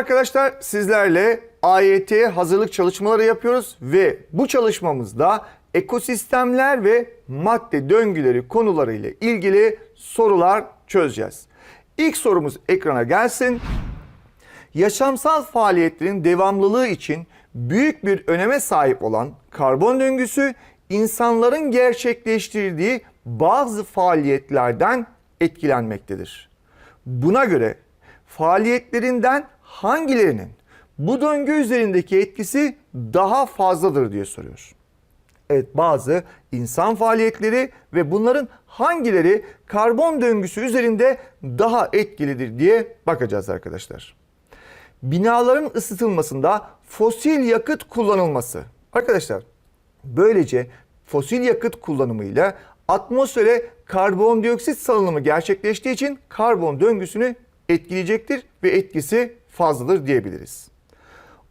arkadaşlar sizlerle AYT hazırlık çalışmaları yapıyoruz ve bu çalışmamızda ekosistemler ve madde döngüleri konuları ile ilgili sorular çözeceğiz. İlk sorumuz ekrana gelsin. Yaşamsal faaliyetlerin devamlılığı için büyük bir öneme sahip olan karbon döngüsü insanların gerçekleştirdiği bazı faaliyetlerden etkilenmektedir. Buna göre faaliyetlerinden hangilerinin bu döngü üzerindeki etkisi daha fazladır diye soruyor. Evet bazı insan faaliyetleri ve bunların hangileri karbon döngüsü üzerinde daha etkilidir diye bakacağız arkadaşlar. Binaların ısıtılmasında fosil yakıt kullanılması. Arkadaşlar böylece fosil yakıt kullanımıyla atmosfere karbondioksit salınımı gerçekleştiği için karbon döngüsünü etkileyecektir ve etkisi fazladır diyebiliriz.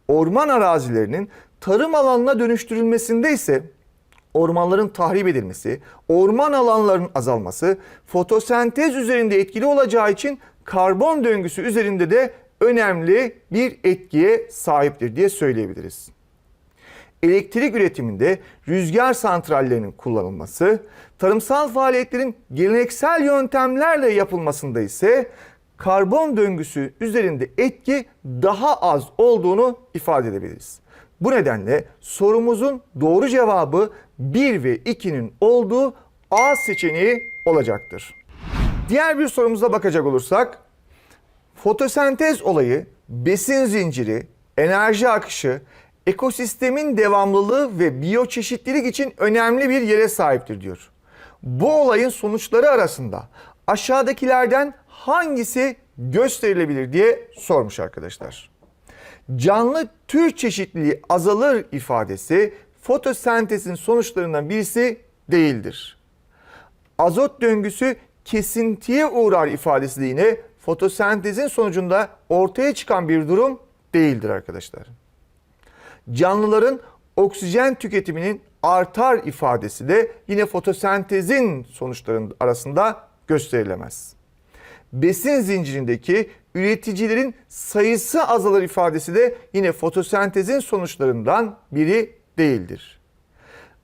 Orman arazilerinin tarım alanına dönüştürülmesinde ise ormanların tahrip edilmesi, orman alanlarının azalması, fotosentez üzerinde etkili olacağı için karbon döngüsü üzerinde de önemli bir etkiye sahiptir diye söyleyebiliriz. Elektrik üretiminde rüzgar santrallerinin kullanılması, tarımsal faaliyetlerin geleneksel yöntemlerle yapılmasında ise karbon döngüsü üzerinde etki daha az olduğunu ifade edebiliriz. Bu nedenle sorumuzun doğru cevabı 1 ve 2'nin olduğu A seçeneği olacaktır. Diğer bir sorumuza bakacak olursak, fotosentez olayı besin zinciri, enerji akışı, ekosistemin devamlılığı ve biyoçeşitlilik için önemli bir yere sahiptir diyor. Bu olayın sonuçları arasında aşağıdakilerden hangisi gösterilebilir diye sormuş arkadaşlar. Canlı tür çeşitliliği azalır ifadesi fotosentezin sonuçlarından birisi değildir. Azot döngüsü kesintiye uğrar ifadesi de yine fotosentezin sonucunda ortaya çıkan bir durum değildir arkadaşlar. Canlıların oksijen tüketiminin artar ifadesi de yine fotosentezin sonuçlarının arasında gösterilemez. Besin zincirindeki üreticilerin sayısı azalır ifadesi de yine fotosentezin sonuçlarından biri değildir.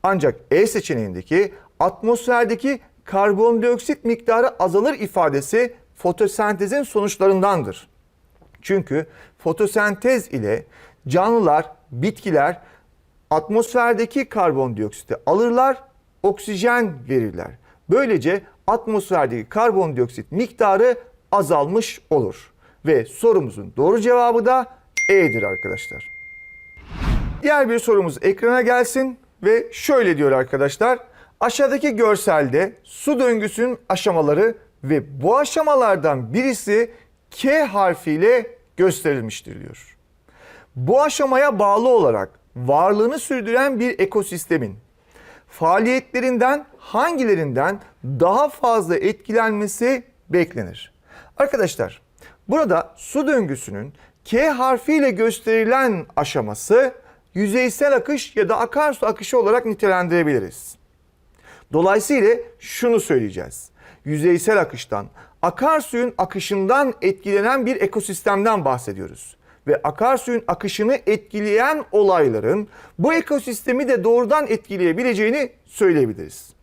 Ancak E seçeneğindeki atmosferdeki karbondioksit miktarı azalır ifadesi fotosentezin sonuçlarındandır. Çünkü fotosentez ile canlılar, bitkiler atmosferdeki karbondioksiti alırlar, oksijen verirler. Böylece atmosferdeki karbondioksit miktarı azalmış olur. Ve sorumuzun doğru cevabı da E'dir arkadaşlar. Diğer bir sorumuz ekrana gelsin ve şöyle diyor arkadaşlar. Aşağıdaki görselde su döngüsünün aşamaları ve bu aşamalardan birisi K harfiyle gösterilmiştir diyor. Bu aşamaya bağlı olarak varlığını sürdüren bir ekosistemin faaliyetlerinden hangilerinden daha fazla etkilenmesi beklenir? Arkadaşlar burada su döngüsünün K harfiyle gösterilen aşaması yüzeysel akış ya da akarsu akışı olarak nitelendirebiliriz. Dolayısıyla şunu söyleyeceğiz. Yüzeysel akıştan, akarsuyun akışından etkilenen bir ekosistemden bahsediyoruz. Ve akarsuyun akışını etkileyen olayların bu ekosistemi de doğrudan etkileyebileceğini söyleyebiliriz.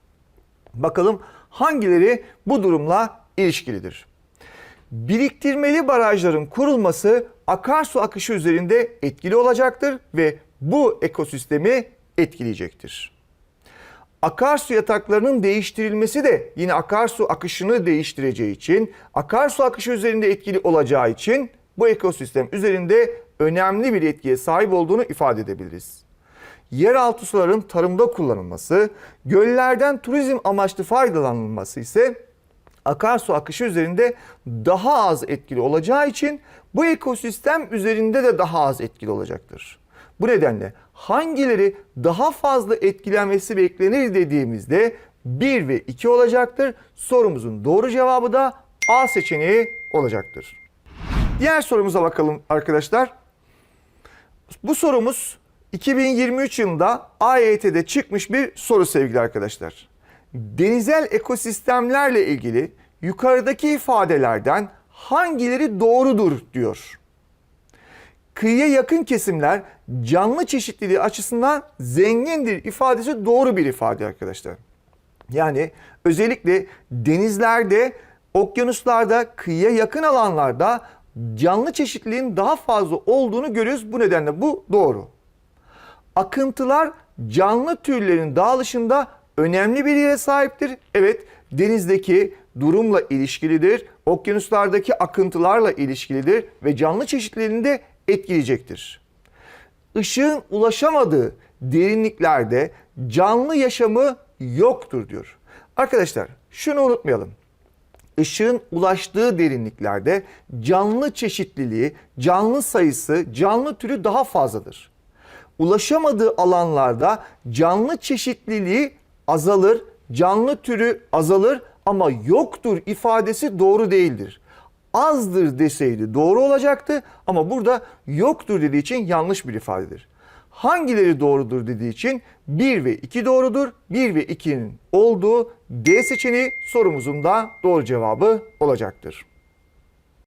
Bakalım hangileri bu durumla ilişkilidir? Biriktirmeli barajların kurulması akarsu akışı üzerinde etkili olacaktır ve bu ekosistemi etkileyecektir. Akarsu yataklarının değiştirilmesi de yine akarsu akışını değiştireceği için, akarsu akışı üzerinde etkili olacağı için bu ekosistem üzerinde önemli bir etkiye sahip olduğunu ifade edebiliriz. Yeraltı suların tarımda kullanılması, göllerden turizm amaçlı faydalanılması ise akarsu akışı üzerinde daha az etkili olacağı için bu ekosistem üzerinde de daha az etkili olacaktır. Bu nedenle hangileri daha fazla etkilenmesi beklenir dediğimizde 1 ve 2 olacaktır. Sorumuzun doğru cevabı da A seçeneği olacaktır. Diğer sorumuza bakalım arkadaşlar. Bu sorumuz 2023 yılında AYT'de çıkmış bir soru sevgili arkadaşlar. Denizel ekosistemlerle ilgili yukarıdaki ifadelerden hangileri doğrudur diyor. Kıyıya yakın kesimler canlı çeşitliliği açısından zengindir ifadesi doğru bir ifade arkadaşlar. Yani özellikle denizlerde, okyanuslarda, kıyıya yakın alanlarda canlı çeşitliliğin daha fazla olduğunu görüyoruz. Bu nedenle bu doğru. Akıntılar canlı türlerin dağılışında önemli bir yere sahiptir. Evet, denizdeki durumla ilişkilidir, okyanuslardaki akıntılarla ilişkilidir ve canlı çeşitliliğini de etkileyecektir. Işığın ulaşamadığı derinliklerde canlı yaşamı yoktur diyor. Arkadaşlar şunu unutmayalım. Işığın ulaştığı derinliklerde canlı çeşitliliği, canlı sayısı, canlı türü daha fazladır. Ulaşamadığı alanlarda canlı çeşitliliği azalır, canlı türü azalır ama yoktur ifadesi doğru değildir. Azdır deseydi doğru olacaktı ama burada yoktur dediği için yanlış bir ifadedir. Hangileri doğrudur dediği için 1 ve 2 doğrudur. 1 ve 2'nin olduğu D seçeneği sorumuzun da doğru cevabı olacaktır.